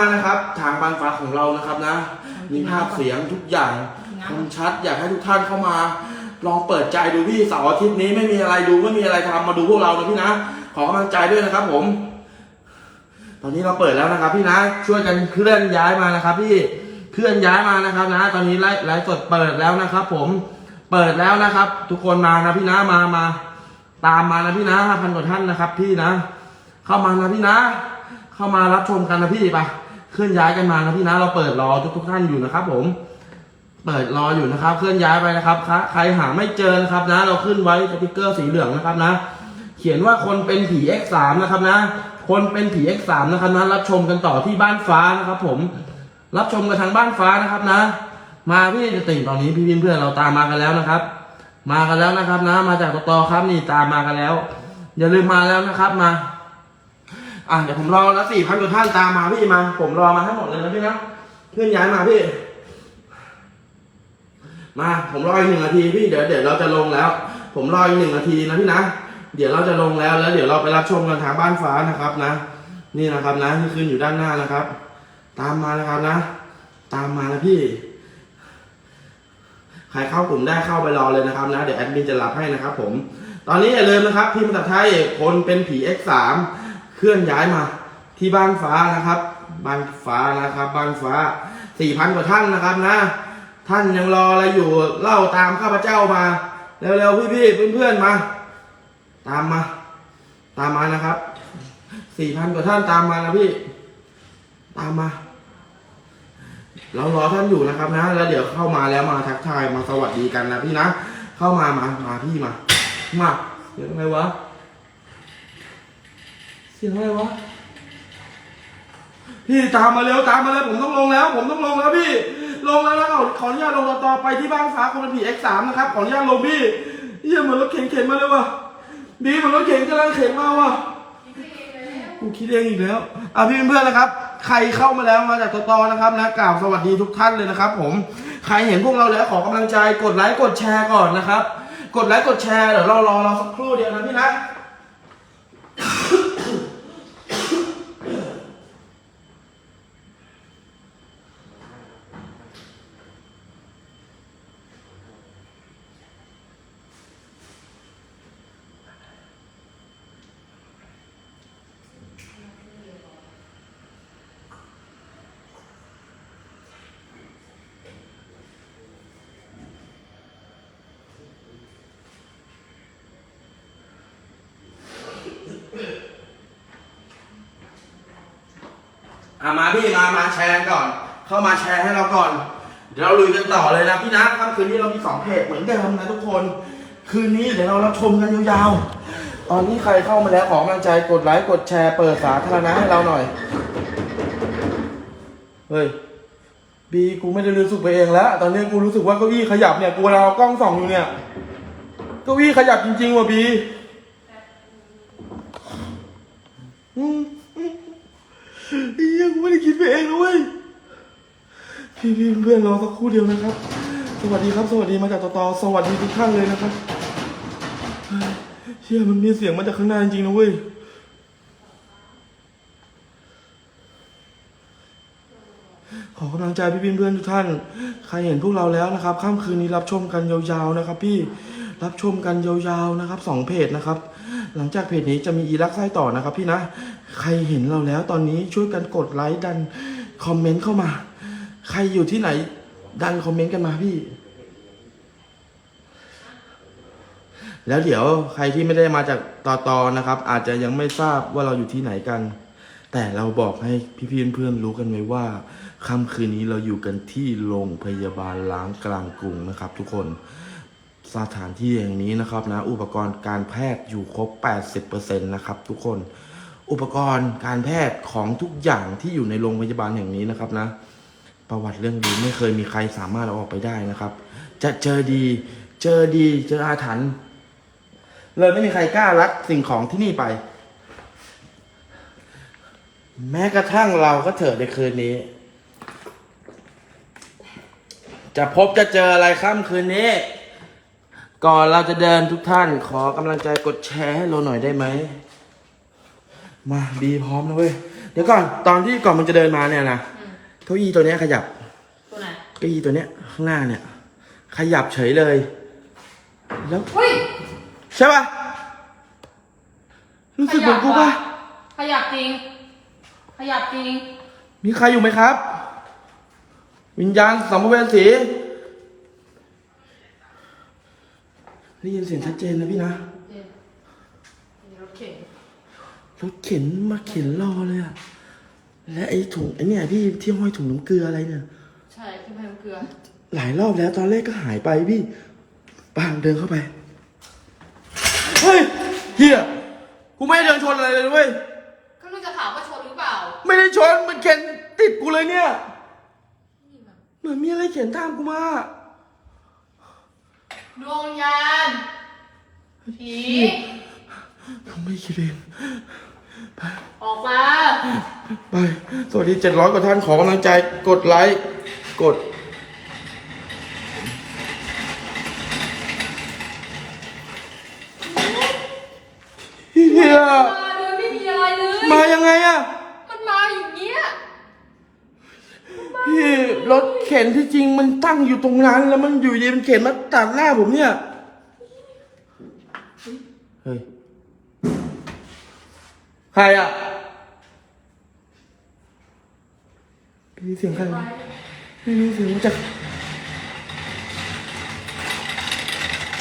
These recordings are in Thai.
มานะครับ ทางบางฟ้าของเรานะครับนะ มีภาพเสียงทุกอย่างคมชัดอยากให้ทุกท่านเข้ามา ลองเปิดใจดูพี่เสาร์อาทิตย์นี้ไม่มีอะไรดูไม่มีอะไรทำมาดูพวกเรานะพี่นะ ขอกำลังใจด้วยนะครับ ผม ตอนนี้เราเปิดแล้วนะครับ พี่นะ ช่วยกันเคลื่อนย้ายมานะครับ พี่เคลื่อนย้ายมานะครับนะ ตอนนี้ไลฟ์ไลฟ์สดเปิดแล้วนะครับ ผมเปิดแล้วนะครับ ทุกคนมานะพี่นะมามา ตามมานะพี่นะห้าพันกว่าท่านนะครับ พี่นะ เข้ามานะพี่นะ เข้ามารับชมกันนะพี่ไปเค ลื่อนย้ายกันมานะพี่นะเราเปิดรอทุกทุกๆท่านอยู่นะครับ ผม เปิดรออยู่นะครับ เคลื่อนย้ายไปนะครับใครหาไม่เจอนะครับนะ เราขึ้นไว้สติกเกอร์สีเหลืองนะครับนะ เขียนว่าคนเป็นผี X3 นะครับนะ คนเป็นผี X3 นะครับนะรับชมกันต่อที่บ้านฟ้านะครับ ผม รับชมกันทางบ้านฟ้านะครับนะ มาพี่จะติ่งตอนนี้พี่เพื่อนเราตามมากันแล้วนะครับ มากันแล้วนะครับนะ มาจากตตครับนี่ตามมากันแล้ว อย่าลืมมาแล้วนะครับมา อะเดี๋ยวผมรอแล้วสี่พันกว่าท่านตามมาพี่มา ผมรอมาให้งหมดเลยนะพี่นะเคลื่อนย้ายมาพี่ มา ผมรออีกหนึ่งนาทีพี่เดี๋ยวเดี๋ยวเราจะลงแล้ว ผมรออีกหนึ่งนาทีนะพี่นะเดี๋ยวเราจะลงแล้วแล้ว เดี๋ยวเราไปรับชมกันทางบ้านฟ้านะครับนะ นี่นะครับนะที่ขึ้นอยู่ด้านหน้านะครับ ตามมานะครับนะ ตามมานะพี่ใครเข้ากลุ่มได้เข้าไปรอเลยนะครับนะ เดี๋ยวแอดมินจะรับให้นะครับผม ตอนนี้อย่าลืมนะครับพิมพ์ภาษาไทยคนเป็นผี X3 เคลื่อนย้ายมาที่บ้านฟ้านะครับ บ้านฟ้านะครับ บ้านฟ้าสี่พันกว่าท่านนะครับนะ ท่านยังรออะไรอยู่เล่าตามข้าพเจ้ามาเร็วๆพี่ๆเพื่อนๆมา ตามมา ตามมานะครับสี่พันกว่าท่านตามมานะพี่ ตามมา เรารอท่านอยู่นะครับนะ แล้วเดี๋ยวเข้ามาแล้วมาทักทายมาสวัสดีกันนะพี่นะ เข้ามามามาพี่มา มาเสียงไรวะ เสียงอะไรวะ พี่ตามมาเร็วตามมาเลยผมต้องลงแล้ว ผมต้องลงแล้วพี่ ลงแล้วแล้วขอขออนุญาตลงต่อไปที่บ้านฟ้าคนเป็นผี X3 นะครับ ขออนุญาตลงพี่เยี่ยเหมือนรถเข็นเข็นมาเลยวะดีเหมือนรถเข็นกำลังเข็นมาวะกูคิดเองอีกแล้วอะพี่เพื่อนๆนะครับ ใครเข้ามาแล้วมาจากตตนะครับนะกล่าวสวัสดีทุกท่านเลยนะครับ ผม ใครเห็นพวกเราแล้วขอกำลังใจกดไลค์กดแชร์ก่อนนะครับ กดไลค์กดแชร์เดี๋ยวเรารอเราสักครู่เดียวนะพี่นะ อะมาพี่มามาแชร์ก่อน เข้ามาแชร์ให้เราก่อน เดี๋ยวเราลุยกันต่อเลยนะพี่นะค่ำคืนนี้เรามีสองเพจเหมือนเดิมนะทุกคน คืนนี้เดี๋ยวเรารับชมกันยาวๆ ตอนนี้ใครเข้ามาแล้วขอกำลังใจกดไลค์กดแชร์เปิดสาธารณะให้เราหน่อย เฮ้ยบีกูไม่ได้รู้สึกไปเองแล้ว ตอนนี้กูรู้สึกว่าเก้าอี้ขยับเนี่ยกูเราเอากล้องส่องอยู่เนี่ยเก้าอี้ขยับจริงๆว่ะบี อืม ไอ้เหี้ยกูไม่ได้ คิดไปเองนะเว้ยพี่พี่เพื่อนรอสักครู่เดียวนะครับ สวัสดีครับ สวัสดีมาจากตตสวัสดีทุกท่านเลยนะครับเฮ้ยเชี่ยมันมีเสียงมาจากข้างหน้าจริงๆนะเว้ยขอกำลังใจพี่พี่เพื่อนทุกท่าน ใครเห็นพวกเราแล้วนะครับค่ำคืนนี้รับชมกันยาวๆนะครับ พี่รับชมกันยาวๆนะครับสองเพจนะครับ หลังจากเพจนี้จะมีอีลักไส้ต่อนะครับพี่นะ ใครเห็นเราแล้วตอนนี้ช่วยกันกดไลค์ดันคอมเมนต์เข้ามา ใครอยู่ที่ไหน ดันคอมเมนต์กันมาพี่ แล้วเดี๋ยวใครที่ไม่ได้มาจากตอตอนะครับ อาจจะยังไม่ทราบว่าเราอยู่ที่ไหนกัน แต่เราบอกให้พี่ๆเพื่อนๆรู้กันไว้ว่าค่ำคืนนี้เราอยู่กันที่โรงพยาบาลล้างกลางกรุงนะครับ ทุกคน สถานที่แห่งนี้นะครับนะอุปกรณ์การแพทย์อยู่ครบ 80%นะครับทุกคนอุปกรณ์การแพทย์ของทุกอย่างที่อยู่ในโรงพยาบาลแห่งนี้นะครับนะ ประวัติเรื่องดีไม่เคยมีใครสามารถเอาออกไปได้นะครับ จะเจอดีเจอดีเจออาถรรพ์เลยไม่มีใครกล้ารักสิ่งของที่นี่ไป แม้กระทั่งเราก็เถิดในคืนนี้ จะพบจะเจออะไรค่ำคืนนี้ ก่อนเราจะเดินทุกท่านขอกำลังใจกดแชร์ให้เราหน่อยได้ไหม มาบีพร้อมนะเว้ย เดี๋ยวก่อนตอนที่ก่อนมันจะเดินมาเนี่ยนะอืมเก้าอี้ตัวเนี้ยขยับตัวไหนเก้าอี้ตัวเนี้ยข้างหน้าเนี่ย ขยับเฉยเลย แล้วเฮ้ยใช่ป่ะรู้สึกเหมือนกูป่ะขยับจริง ขยับจริง มีใครอยู่ไหมครับ วิญญาณสัมภเวสี ได้ยินเสียงชัดเจนนะพี่นะเดี๋ยวเดี๋ยวรถเข็นรถเข็นมาเข็นรอเลยอะและไอ้ถุงไอ้เนี่ยพี่ที่ห้อยถุงน้ำเกลืออะไรเนี่ยใช่ที่พายเกลือ หลายรอบแล้วตอนแรกก็หายไปพี่ป้างเดินเข้าไปเฮ้ยเฮียกูไม่ได้เดินชนอะไรเลยนะเว้ยก็นึกจะถามว่าชนหรือเปล่า ไม่ได้ชนมันเข็นติดกูเลยเนี่ยเหมือนมีอะไรเขียนตามกูมา ดวงวิญญาณผีผมไม่คิดเองออกมาไป สวัสดีเจ็ดร้อยกว่าท่านขอกำลังใจ กดไลค์ กด เฮียมาเลยไม่มีอะไรเลย มายังไงอะ มันมาอย่างเงี้ย พี่รถเข็นที่จริงมันตั้งอยู่ตรงนั้นแล้วมันอยู่ดีมันเข็นมาตัดหน้าผมเนี่ยเฮ้ยใครอะพี่เสียงใครวะไม่รู้เสียงมาจาก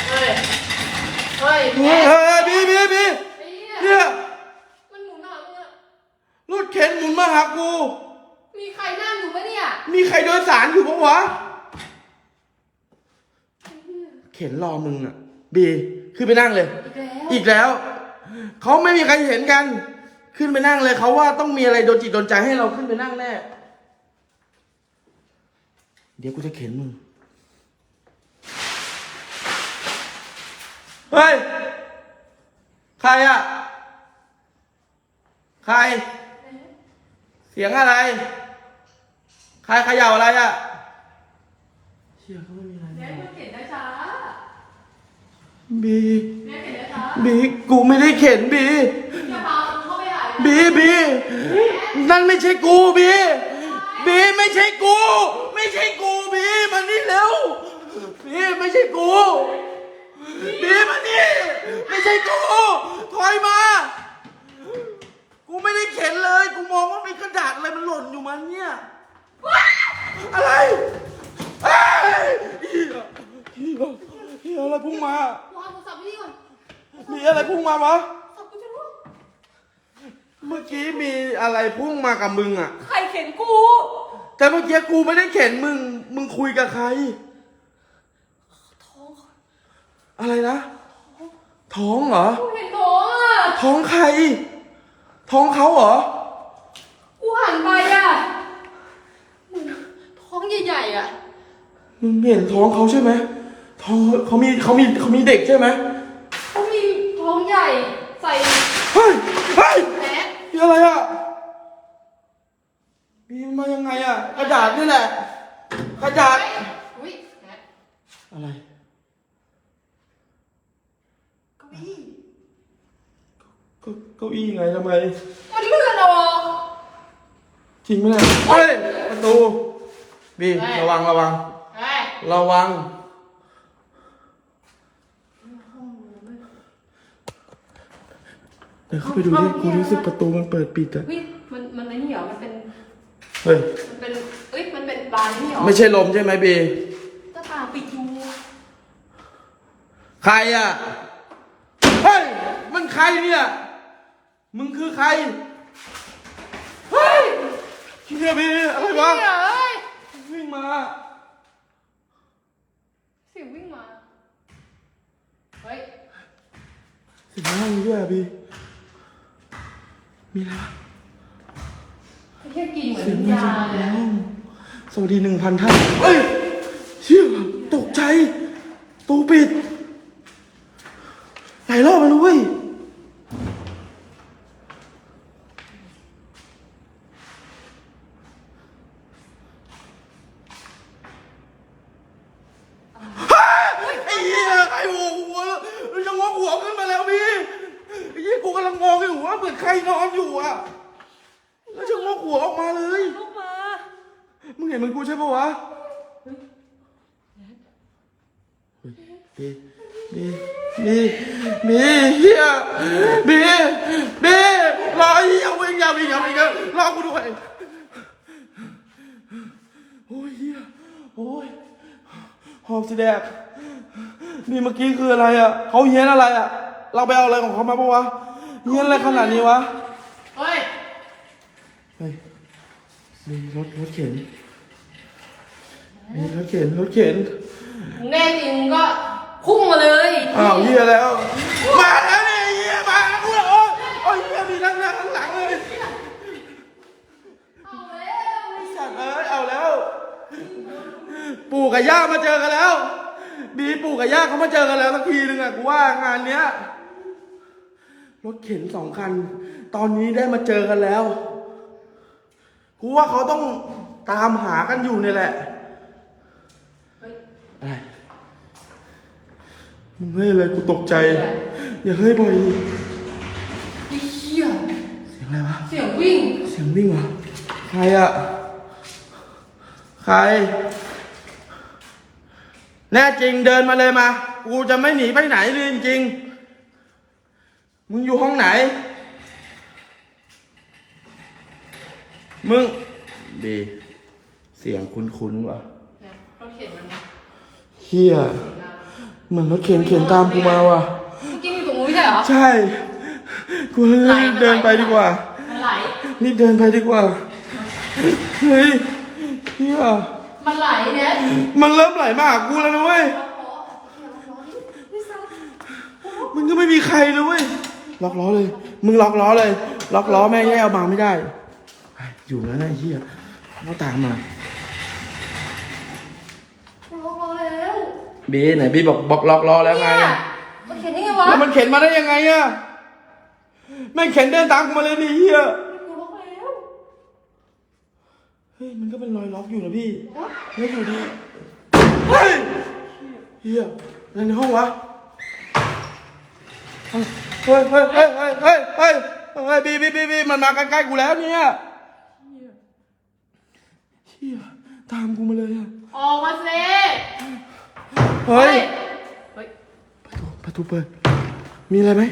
เฮ้ย เฮ้ยเฮ้ยเฮ้ยพี่พี่พี่ไอ้เหี้ยเนี่ยมันหมุนหามึงอะรถเข็นหมุนมาหากู มีใครนั่งอยู่ปะเนี่ยมีใครโดยสารอยู่ปะวะ เข็นรอมึงอะ บีขึ้นไปนั่งเลย อีกแล้วอีกแล้ว เขาไม่มีใครเห็นกัน ขึ้นไปนั่งเลยเขาว่าต้องมีอะไรโดนจิตโดนใจให้เราขึ้นไปนั่งแน่ เดี๋ยวกูจะเข็นมึง เฮ้ย ใครอะใคร เสียงอะไรใครเขย่าอะไรอะเชี่ยเขาไม่มีอะไรแม่มึงเข็นช้าบีๆแม่เข็นช้าบีกูไม่ได้เข็นบีๆจะพามึงเข้าไปหาบีบีนั่นไม่ใช่กูบีบีไม่ใช่กู ไม่ใช่กูบีมานี่เร็วบีไม่ใช่กูบีมานี่ไม่ใช่กูถอยมา กูไม่ได้เข็นเลย กูมองว่ามีกระดาษอะไรมันหล่นอยู่มันเนี่ยอะไรเอ้ยเฮียเฮียเฮีย อะไรพุ่งมา วางโทรศัพท์ไว้นี่ก่อนมีอะไรพุ่งมาวะสับกูจะรู้เมื่อกี้มีอะไรพุ่งมากับมึงอะ ใครเข็นกู แต่เมื่อกี้กูไม่ได้เข็นมึง มึงคุยกับใคร ท้องอะไรนะ ท้องเหรอ กูเห็นท้องอะ ท้องใคร ท้องเขาเหรอ กูหันไปอะมึงท้องใหญ่ๆอะ มึงเห็นท้องเขาใช่ไหม ท้องเขามีเขามีเขามีเด็กใช่ไหมเขามีท้องใหญ่ใส่เฮ้ยเฮ้ยแมสนี่อะไรอะมีมายังไงอะกระดาษนี่แหละกระดาษอุ้ยแมสอะไรเก้าอี้เก้าเก้าอี้ไงทำไมมันเลื่อนออกจริงไหมเนี่ยเฮ้ยประตูบีเฮ้ยระวังระวัง เฮ้ย ระวัง เดี๋ยวเข้าไปดูดิกูรู้สึกประตูมันเปิดปิดอะเฮ้ยมันมันไอ้นี่เหรอ มันเป็นเฮ้ยมันเป็นเอ้ยมันเป็นบานนี่เหรอไม่ใช่ลมใช่ไหมบีตาตางปิดอยู่ใครอะเฮ้ยมันใครเนี่ยมึงคือใครเฮ้ยเฮียบีอะไรวะเฮ้ยเอ้ยวิ่งมาเสียงวิ่งมาเฮ้ย เสิงห้องนี้ด้วยอะบี มีอะไรวแค่กินเหมือนยาเลยอะสวัสดีหนึ่งพันท่านเอ้ยเชี่ยตกใจตูปิดหลายรอบแล้วเว้ย ไอ้เหี้ยใครหัวหัวมันจะงอกหัวขึ้นมาแล้วพี่ไอ้เหี้ยกูกำลังมองอยู่ว่าเหมือนใครนอนอยู่อะ แล้วชะโงกหัวออกมาเลย ลูกมา มึงเห็นมันกูใช่ปะวะบีบีบีบีเฮียบีบีรออีกอย่าวิ่งอย่าวิ่งอย่าวิ่งกันรอกูด้วยโอ้ยเฮียโอ้ยหอบสิแดกนี่เมื่อกี้คืออะไรอะเขาเฮี้ยนอะไรอะ เราไปเอาอะไรของเขามาปะวะเฮี้ยนอะไรขนาดนี้วะ เฮ้ย เฮ้ยมีรถรถเข็น มีรถเข็นรถเข็นแน่จริงก็พุ่งมาเลยอ้าวเฮียแล้ว มาแล้วเนี่ยเฮียมาแล้วกูโอ้ยโอ้ยเฮียมีทั้งหน้าทั้งหลังเลยเอาแล้วสัตว์เอ้ยเอาแล้ว ปู่กับย่ามาเจอกันแล้ว บีปู่กับย่าเขามาเจอกันแล้วสักทีนึงอะกูว่างานเนี้ยรถเข็นสองคัน ตอนนี้ได้มาเจอกันแล้ว กูว่าเขาต้องตามหากันอยู่เนี่ยแหละเฮ้ยอะไรมึงเฮ้ยอะไรกูตกใจ อย่าเฮ้ยบ่อยดิไอ้เหี้ยเสียงอะไรวะ เสียงวิ่ง เสียงวิ่งเหรอใครอะใคร แน่จริงเดินมาเลยมา กูจะไม่หนีไปไหนเลยจริงๆมึงอยู่ห้องไหน มึง ดี เสียงคุ้นๆว่ะเนี่ยรถเข็นมันนะเฮียเหมือนรถเข็นเข็นตามกูมาว่ะ เมื่อกี้มีตรงนู้นไม่ใช่เหรอ ใช่ กูรีบเดินไปดีกว่ามันไหล รีบเดินไปดีกว่า เฮ้ยเฮีย มันไหลเนี่ยมันเริ่มไหลมาหากูแล้วนะเว้ย มันก็ไม่มีใครเลยเว้ย ล็อกล้อเลย มึงล็อกล้อเลย ล็อกล้อแม่งแย่เอามาไม่ได้ไปอยู่แล้วนะไอ้เฮียเขาตามมา ล็อกล้อแล้วบีไหนบีบอกบอกล็อกล้อแล้วไง เนี่ยมันเข็นได้ไงวะ แล้วมันเข็นมาได้ยังไงอะแม่งเข็นเดินตามกูมาเลยนี่เฮียกูล็อกแล้วเฮ้ย มันก็เป็นรอยล็อกอยู่นะพี่แล้วอยู่ดี เฮ้ยเฮียอะไรในห้องวะเฮ้ยเฮ้ยเฮ้ยเฮ้ยเฮ้ยเฮ้ยบีบีบีบีมันมาใกล้ๆกูแล้วเนี่ยเฮียตามกูมาเลยอะออกมาสิเฮ้ย เฮ้ยประตูประตูเปิด มีอะไรไหม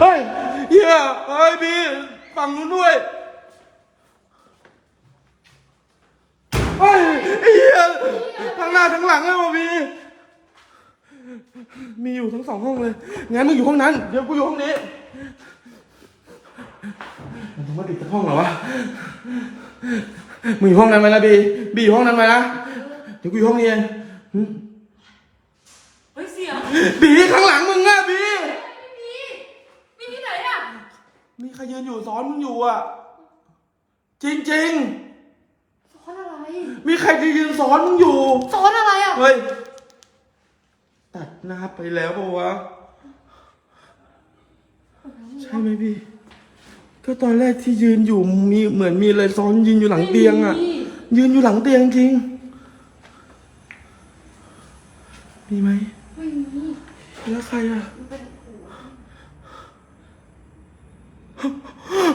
เฮ้ยเฮียเฮ้ยบีฝั่งนู้นด้วย เฮ้ยไอ้เฮียทั้งหน้าทั้งหลังเลยว่ะบีมีอยู่ทั้งสองห้องเลย งั้นมึงอยู่ห้องนั้น เดี๋ยวกูอยู่ห้องนี้มันต้องมาติดจากห้องเหรอวะ มึงอยู่ห้องนั้นไหมนะบี บีอยู่ห้องนั้นไหมนะ เดี๋ยวกูอยู่ห้องนี้เองหึเฮ้ยเสียงบีข้างหลังมึงอะบี ไม่มีไม่มีไหนอะมีใครยืนอยู่ซ้อนมึงอยู่อะจริงจริงซ้อนอะไรๆ มีใครจะยืนซ้อนมึงอยู่ซ้อนอะไรอะ เฮ้ย ตัดหน้าไปแล้วปะวะ ใช่ไหมพี่ ก็ตอนแรกที่ยืนอยู่มีเหมือนมีอะไรซ้อนยืนอยู่หลังเตียงอะไม่มี ยืนอยู่หลังเตียงจริง มีไหม ไม่มีแล้วใครอะ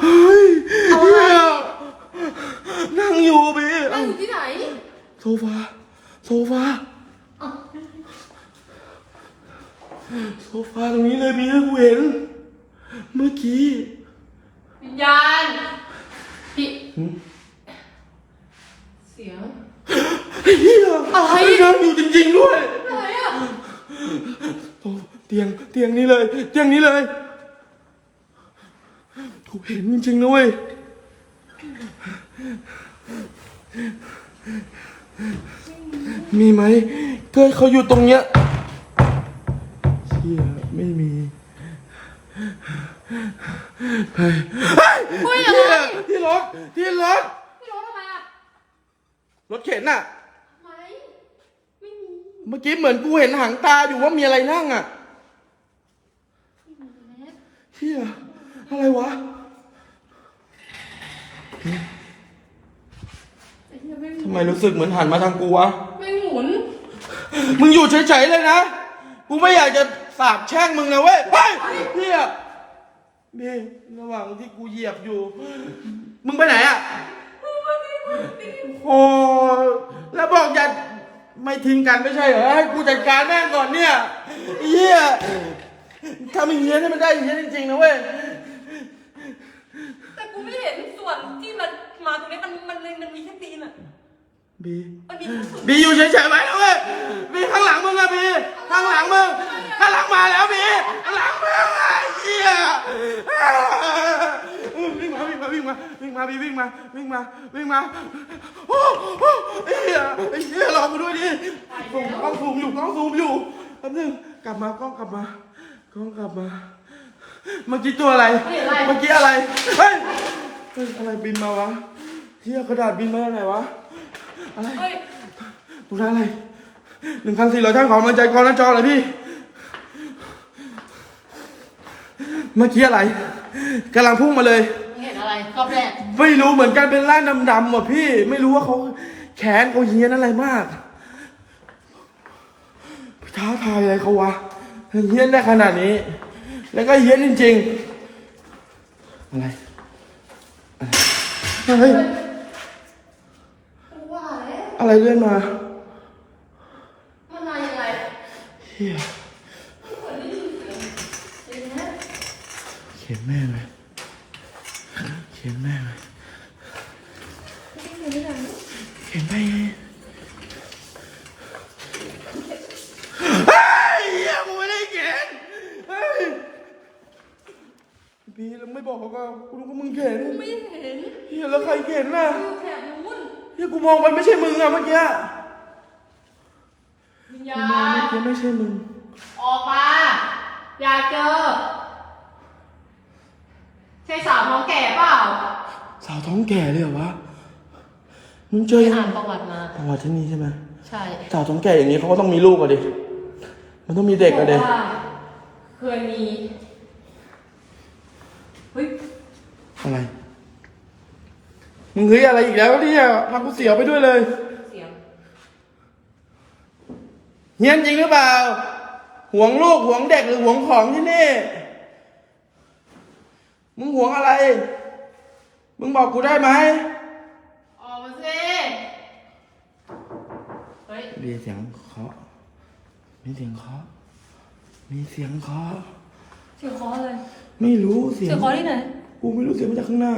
เฮ้ยเฮีย นั่งอยู่พี่นั่เอ้างอยู่ที่ไหนโซฟา โซฟา อ้าวโซฟาตรงนี้เลยพี่กูเห็น เมื่อกี้วิญญาณพี่เสียงเฮียอะไรนั่งอยู่จริงๆด้วยอะไรอะโอ้เตียง เตียงนี้เลย เตียงนี้เลย กูเห็นจริงๆนะเว้ย มีไหมเพื่อนเขาอยู่ตรงเนี้ยเชี่ยไม่มีไปเฮ้ยเฮ้ยอะไรเหี้ยที่รถที่รถพี่ร้องทำไมอะรถเข็นน่ะทำไมไม่มีเมื่อกี้เหมือนกูเห็นหางตาอยู่ว่ามีอะไรนั่งอะแมสเฮียอะไรวะ ไอ้เหี้ยไม่มี ทำไม รู้สึกเหมือนหันมาทางกูวะ ไม่หมุน มึงอยู่เฉยๆเลยนะ กูไม่อยากจะสาบแช่งมึงนะเว้ยเฮ้ยเฮียบีระหว่างที่กูเหยียบอยู่ มึงไปไหนอะโอ้แล้วบอกอย่าไม่ทิ้งกันไม่ใช่เหรอให้กูจัดการแม่งก่อนเนี่ยไอ้เฮียถ้ามึงเฮี้ยนให้มันได้เฮี้ยนจริงๆนะเว้ย แต่กูไม่เห็นส่วนที่มันมาตรงนี้มันมันเลยมันมีแค่ตีนอะ บีมันมีแค่ส่วนบีอยู่เฉยๆไว้นะเว้ยบีข้างหลังมึงอะบีข้างหลังมึงข้างหลังมาแล้วบีข้างหลังมึงไอ้เหี้ยวิ่งมาวิ่งมาวิ่งมาวิ่งมาบีวิ่งมาวิ่งมาวิ่งมาโอ้โหไอ้เหี้ยไอ้เหี้ยรอกูด้วยดิซูมกล้องซูมอยู่กล้องซูมอยู่แป๊บนึงกลับมากล้องกลับมากล้องกลับมาเมื่อกี้ตัวอะไรเมื่อกี้อะไรเฮ้ยเฮ้ยอะไรบินมาวะเหี้ยกระดาษบินมาจากไหนวะ อะไรเฮ้ยดูได้อะไรหนึ่งพันสี่ร้อยท่านของมันใจกรหน้าจอเลยพี่ เมื่อกี้อะไรกำลังพุ่งมาเลย มึงเห็นอะไรรอบแรกไม่รู้เหมือนกันเป็นร่างดำๆหมดพี่ ไม่รู้ว่าเขาแขนเขาเฮี้ยนอะไรมากท้าทายอะไรเขาวะเฮี้ยนได้ขนาดนี้ แล้วก็เฮี้ยนจริงๆอะไรอะไรเฮ้ยว่าแล้ว อะไรเลื่อนมา มันมายังไงเฮียเหมือนได้ยินเสียงเสียงนะเขียนแม่งเลยเขียนแม่งเลยไม่ได้ยินไม่ได้เขียนไปไงเฮ้ยเฮียกูไม่ได้เขียนเฮ้ยพี่แล้วไม่บอกเขาก็กูรู้ว่ามึงเขียนไม่เห็นเฮียแล้วใครเขียนน่ะ คือแถบนู้นเฮียกูมองไปไม่ใช่มึงอะเมื่อกี้วิญกูญามองณเมื่อกี้ไม่ใช่มึง ออกมา อยากเจอ ใช่สาวท้องแก่เปล่าสาวท้องแก่เลยเหรอวะ มึงเจอไปยังอ่านประวัติมา ประวัติที่นี่ใช่ไหมใช่สาวท้องแก่อย่างนี้เขาก็ต้องมีลูกอะดิ มันต้องมีเด็กอะดิบอกว่าเคยมีเฮ้ยอะไร มึงเฮ้ยอะไรอีกแล้วเนี่ยทำกูเสียวไปด้วยเลย เสียงเฮียนจริงหรือเปล่าห่วงลูกห่วงเด็กหรือห่วงของที่นี่ มึงห่วงอะไร มึงบอกกูได้ไหมออกมาสิเฮ้ยมีเสียงเคาะมีเสียงเคาะมีเสียงเคาะเสียงคออะไรไม่รู้เสียเสีงยงคอที่ไหน กูไม่รู้เสียงมาจากข้างหน้า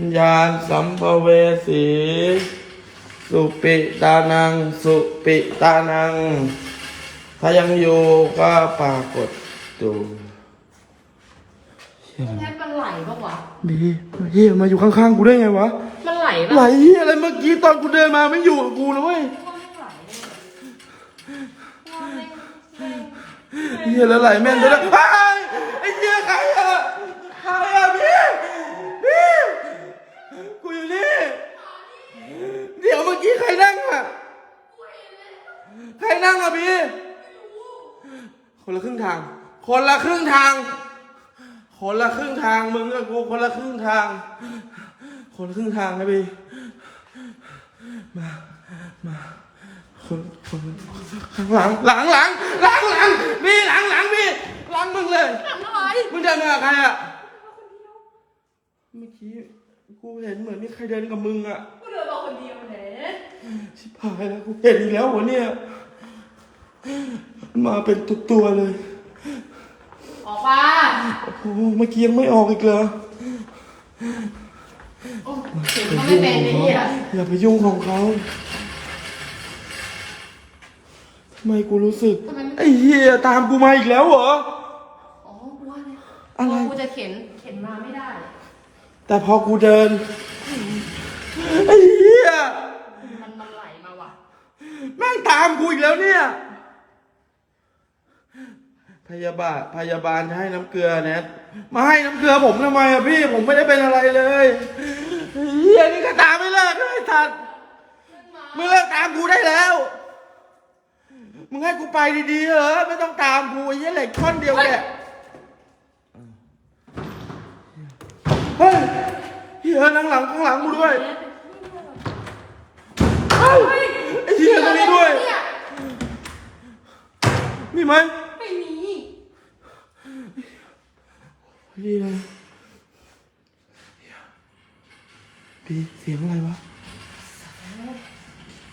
ญญาณสัมภเวสี สุปิตานัง สุปิตานัง ถ้ายังอยู่ก็ปรากฏตัวเชี่ยแทบมันไหลปะวะบีเฮียมาอยู่ข้างๆกูได้ไงวะ มันไหลปะไหลเฮียอะไรเมื่อกี้ตอนกูเดินมาไม่อยู่กับกูนะเว้ยว่าไม่ไหลว่าไม่ไม่เฮียแล้วไหลแม่นด้วยนะเฮ้ยไอ้เฮียใครอะใครอะพี่พี่ กูอยู่นี่ เดี๋ยวเมื่อกี้ใครนั่งอะใครนั่งอะพี่ คนละครึ่งทาง คนละครึ่งทาง คนละครึ่งทางมึงกับกูคนละครึ่งทาง คนละครึ่งทางนะพี่ มา มาคนคนข้างหลังหลังหลังหลังหลังพี่หลังหลังพี่หลังมึงเลยทำอะไรมึงเดินมากับใครอะเมื่อกี้ กูเห็นเหมือนมีใครเดินกับมึงอะกูเดินมาคนเดียวแหละชิบหายแล้วกูเห็นอีกแล้วหัวเนี่ยมันมาเป็นตัวตัวๆเลย ออกมาโอ้โหเมื่อกี้ยังไม่ออกอีกเหรอโอ้เห็นเขาไม่เป็นไอ้เหี้ยอย่าไปยุ่งของเขาทำไมกูรู้สึก ทำไมไม่ไอ้เหี้ยตามกูมาอีกแล้วเหรอ อ๋อกูว่าเนี่ยอะไร กูจะเข็น เข็นมาไม่ได้ แต่พอกูเดินไอ้เหี้ยมันมันไหลมาว่ะ แม่งตามกูอีกแล้วเนี่ย พยาบาลพยาบาลจะให้น้ำเกลือแนทมาให้น้ำเกลือผมทำไมอะพี่ ผมไม่ได้เป็นอะไรเลยเฮียนี่ก็ตามไม่เลิกเลยทัดมึงเลิกตามกูได้แล้ว มึงให้กูไปดีๆเหรอไม่ต้องตามกูไอ้เหี้ยเหล็กท่อนเดียวเนี่ยเฮ้ย เฮียนั่งหลังข้างหลังกูด้วยเฮ้ยไอ้เฮียตรงนี้ด้วย เนี่ยมีไหมไม่มีดีเลยบีเสียงอะไรวะ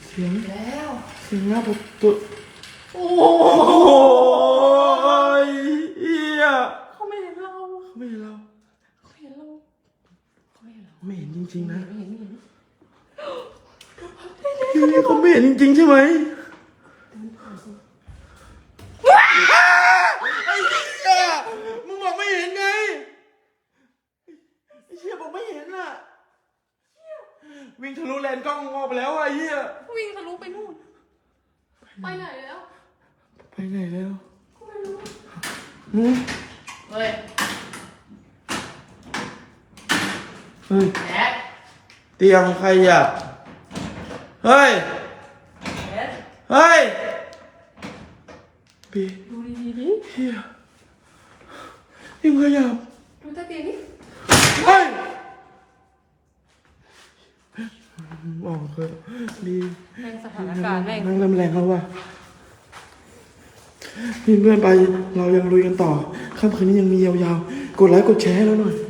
เสียง แล้ว เสียงหน้าประตูโอ้โอ้ยเฮียเขาไม่เห็นเราเขาไม่เห็นเราเขาเห็นเราเขา ไม่เห็นเราไม่เห็นจริง ๆ นะไม่เห็นไม่เห็นนี่เขาไม่เห็นจริง ๆ ใช่ไหมไอ้เหี้ยมึงบอกไม่เห็นไงไอ้เหี้ยบอกไม่เห็นน่ะวิ่งทะลุเลนกล้องออกไปแล้วอะไอ้เหี้ยวิ่งทะลุไปนู่น ไปไหนแล้ว ไปไหนแล้ว ก็ไม่รู้หืมเฮ้ย เฮ้ยแอ๊ะเตียงใครอะเฮ้ยแอ๊ะเฮ้ยปีดูดีๆดิเฮียยังขยับดูใต้เตียงนี่เฮ้ยออกเลยดีแม่งสถานการณ์แม่งนั่งเริ่มแรงแล้วว่ะนี่เพื่อนไปเรายังลุยกันต่อค่ำคืนนี้ยังมียาวๆ กดไลค์กดแชร์ให้เราหน่อยไป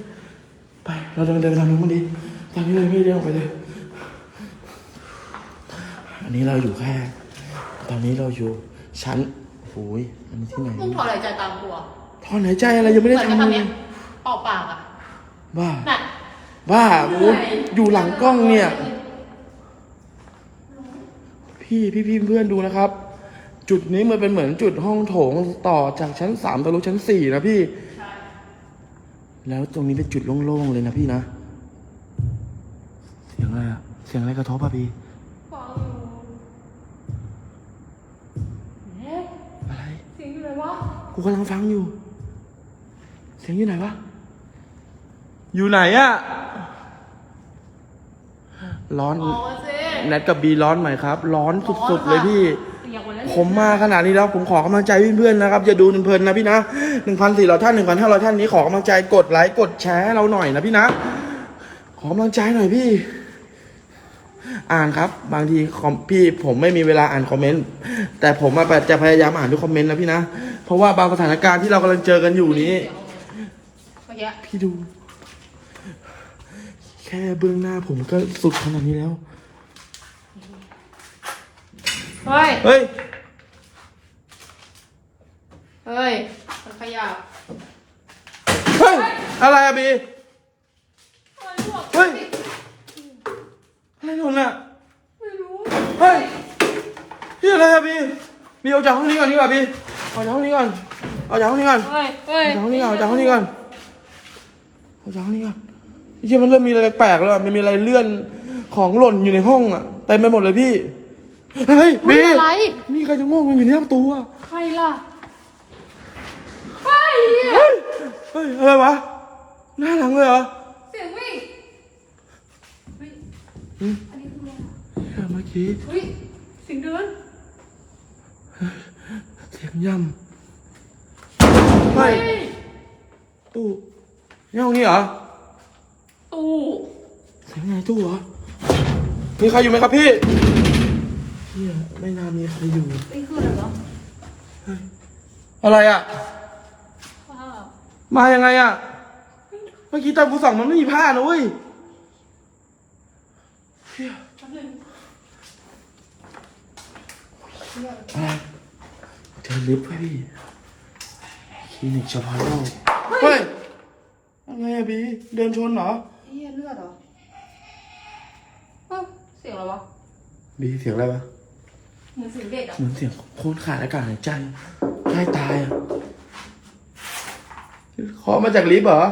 เราเดินเดินไปทางนู้นมันดีตอนนี้เลยไม่ได้ออกไปเลย อันนี้เราอยู่แค่ ตอนนี้เราอยู่ชั้นโอ้ยอันนี้ที่ไหนมึงถอดหายใจตามตัวถอนหายใจอะไรยังไม่ได้เหมือนกับทำทำเลเนี้ยยเป่าปากอะ บ้าน่ะบ้าโอ้ยอยู่หลังกล้องเนี่ย พี่พี่พี่เพื่อนดูนะครับ จุดนี้มันเป็นเหมือนจุดห้องโถงต่อจากชั้นสามทะลุชั้นสี่นะพี่ใช่ แล้วตรงนี้เป็นจุดโล่งๆเลยนะพี่นะ เสียงอะไรอะเสียงอะไรกระทบอะพี่ ฟังอยู่เอ๊ะอะไร เสียงอยู่ไหนวะกูกำลังฟังอยู่ เสียงอยู่ไหนวะ อยู่ไหนอะร้อน ออกมาสิ แนทกับบีร้อนไหมครับ ร้อนสุดๆเลยพี่เสียงวันนั้น ผมมาขนาดนี้แล้วผมขอกำลังใจเพื่อนๆนะครับอย่าดูเพลินๆนะพี่นะหนึ่งพันสี่ร้อยท่านหนึ่งพันห้าร้อยท่านนี้ขอกำลังใจกดไลค์กดแชร์ให้เราหน่อยนะพี่นะ ขอกำลังใจหน่อยพี่ อ่านครับ บางทีคอมพี่ผมไม่มีเวลาอ่านคอมเมนต์แต่ผมอะจะพยายามอ่านทุกคอมเมนต์นะพี่นะเพราะว่าบางสถานการณ์ที่เรากำลังเจอกันอยู่นี้เมื่อกี้พี่ดู แค่เบื้องหน้าผมก็สุดขนาดนี้แล้ว เฮ้ย เฮ้ย เฮ้ยมันขยับเฮ้ย อะไรอะบี เฮ้ยอะไรหล่นอะไม่รู้เฮ้ยพี่อะไรอะบี บีออกจากห้องนี้ก่อนดีกว่าบีออกจากห้องนี้ก่อนออกจากห้องนี้ก่อน เฮ้ยเฮ้ยออกจากห้องนี้ก่อนออกจากห้องนี้ก่อนออกจากห้องนี้ก่อนไอ้เหี้ยมันเริ่มมีอะไรแปลกแล้วอะมันมีอะไรเลื่อนของหล่นอยู่ในห้องอะเต็มไปหมดเลยพี่ เฮ้ยบีอะไร นี่ใครจะโง่มันอยู่ในประตูอะใครล่ะเฮ้ยเฮ้ยเฮ้ยอะไรวะ หน้าหลังเลยเหรอเสียงวิ่งเฮ้ยอืมอันนี้คืออะไรอะเฮ้ยเมื่อกี้เฮ้ยเสียงเดินเสียงย่ำเฮ้ยตู้นี่ห้องนี้เหรอ ตู้เสียงไงตู้เหรอ มีใครอยู่ไหมครับพี่ เฮียไม่น่ามีใครอยู่นี่คืออะไรวะอะไรอะ ว้าวมายังไงอะ เมื่อกี้ตอนกูสั่งมันไม่มีผ้านะเว้ยเฮียแป๊บนึงอะไรเจอลิฟต์เว้ยพี่คลินิกเฉพาะโรคเฮ้ยอะไรอะบีเดินชนเหรอเฮียเลือดเหรอเอ้าเสียงอะไรวะ บีเสียงอะไรวะ เหมือนเสียงเด็กอะเหมือนเสียงโคนขาดอากาศหายใจใกล้ตายอะเคาะมาจากลิฟต์เหรอ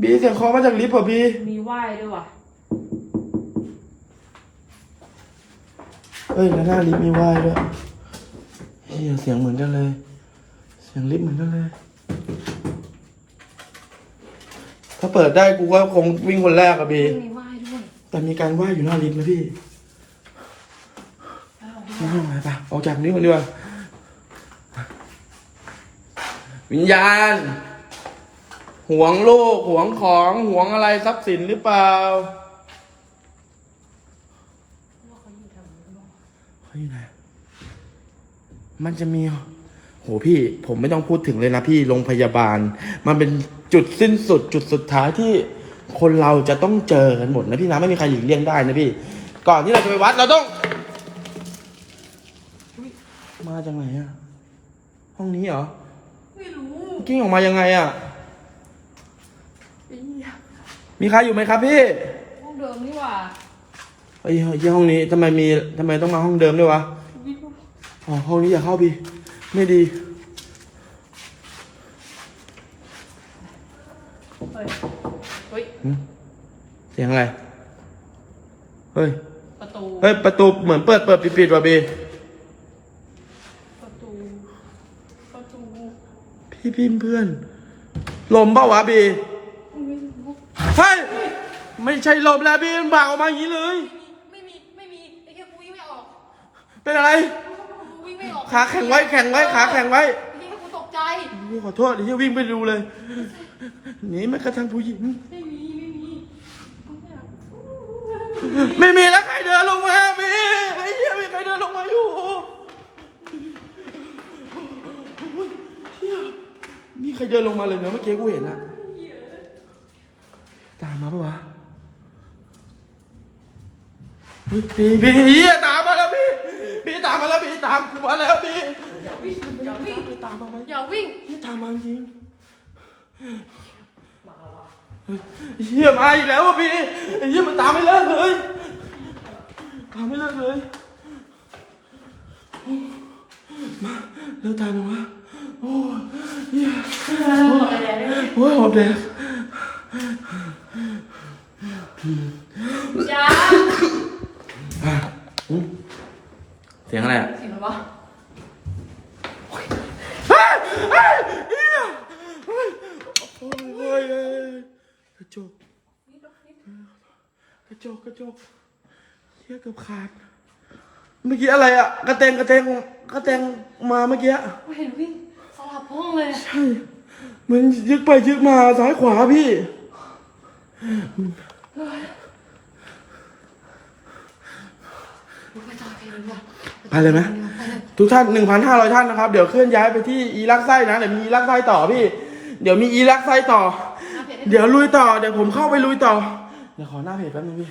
บีเสียงเคาะมาจากลิฟต์เหรอบี มีไหว้ด้วยว่ะเอ้ยแล้วหน้าลิฟต์มีว่ายด้วยเฮียเสียงเหมือนกันเลย เสียงลิฟต์เหมือนกันเลย ถ้าเปิดได้กูก็คงวิ่งคนแรกอะบี มีไหว้ด้วย แต่มีการว่ายอยู่หน้าลิฟต์นะพี่อ้าว ไม่ต้องไปออกจากนี้ก่อนดีกว่าวิญญาณ ห่วงลูกห่วงของห่วงอะไรทรัพย์สินหรือเปล่าเขาอยู่ไหนมันจะมีโหพี่ ผมไม่ต้องพูดถึงเลยนะพี่โรงพยาบาล มันเป็นจุดสิ้นสุด จุดสุดท้ายที่คนเราจะต้องเจอกันหมดนะพี่นะไม่มีใครหลีกเลี่ยงได้นะพี่ ก่อนที่เราจะไปวัดเราต้อง มาจากไหนอะห้องนี้เหรอ ไม่รู้กิ้งออกมายังไงอะไอ้เหี้ยมีใครอยู่ไหมครับพี่ห้องเดิมนี่หว่าไอ้ยห้องนี้ทำไมมีทำไมต้องมาห้องเดิมด้วยวะวิทย์อ๋อห้องนี้อย่าเข้าพี่ไม่ดี เฮ้ยเฮ้ยเสียงอะไร เฮ้ย ประตู เฮ้ย ประตูเหมือนเปิดเปิดปิดปิดว่ะบี ประตู ประตู พี่พิมพ์เพื่อน ลมเปล่าวะบีไม่รู้เฮ้ยไม่ใช่ลมแล้วบีมันบากออกมาอย่างนี้เลย ไม่มี ไม่มีไอ้เหี้ยกูวิ่งไม่ออกเป็นอะไร กูวิ่งไม่ออกขาแข็งไว้แข็งไว้ขาแข็งไว้ ไอ้เหี้ยกูตกใจพี่ขอโทษที่วิ่งไปดูเลยหนีแม้กระทั่งผู้หญิง ไม่มี ไม่มีกูไม่อยากไม่มีแล้ว ใครเดินลงมาเลยนะเมื่อกี้กูเห็นอะตามมาปะวะเฮ้ยพี่พี่เหี้ยตามมาแล้วพี่พี่ตามมาแล้วพี่ตามกูมาแล้วพี่อย่าวิ่งอย่าวิ่งพี่ตามมาไหมอย่าวิ่งพี่ตามมาจริงเฮ้ยเหี้ยมาอีกแล้วอะพี่ไอ้เหี้ยมันตามไม่เลิกเลยตามไม่เลิกเลยมาเลิกตามมาวะโอ้ยเหี้ย โอ้ยหอบแดงจ้าเสียงอะไรอะเสียงอะไรวะเฮ้ยเฮ้ยเหี้ยเฮ้ยโอ้ยเฮ้ยเฮ้ยกระจกกระจกกระจกเฮียเกือบขาด เมื่อกี้อะไรอะกระเตงกระเตงกระเตงมาเมื่อกี้กูเห็นวิ่งสลับห้องเลย ใช่เห มันยึกไปยึกมาซ้ายขวาพี่ไปต่อเลงดีกว่าไปเลยไหมทุกท่านหนึ่งพันห้าร้อยท่านนะครับ เดี๋ยวเคลื่อนย้ายไปที่อีรักไส้นะ เดี๋ยวมีอีรักไส้ต่อพี่ เดี๋ยวมีอีรักไส้ต่อเพจให้เดี๋ยวลุยต่อ เดี๋ยวผมเข้าไปลุยต่อ เดี๋ยวขอหน้าเพจแป๊บนึงพี่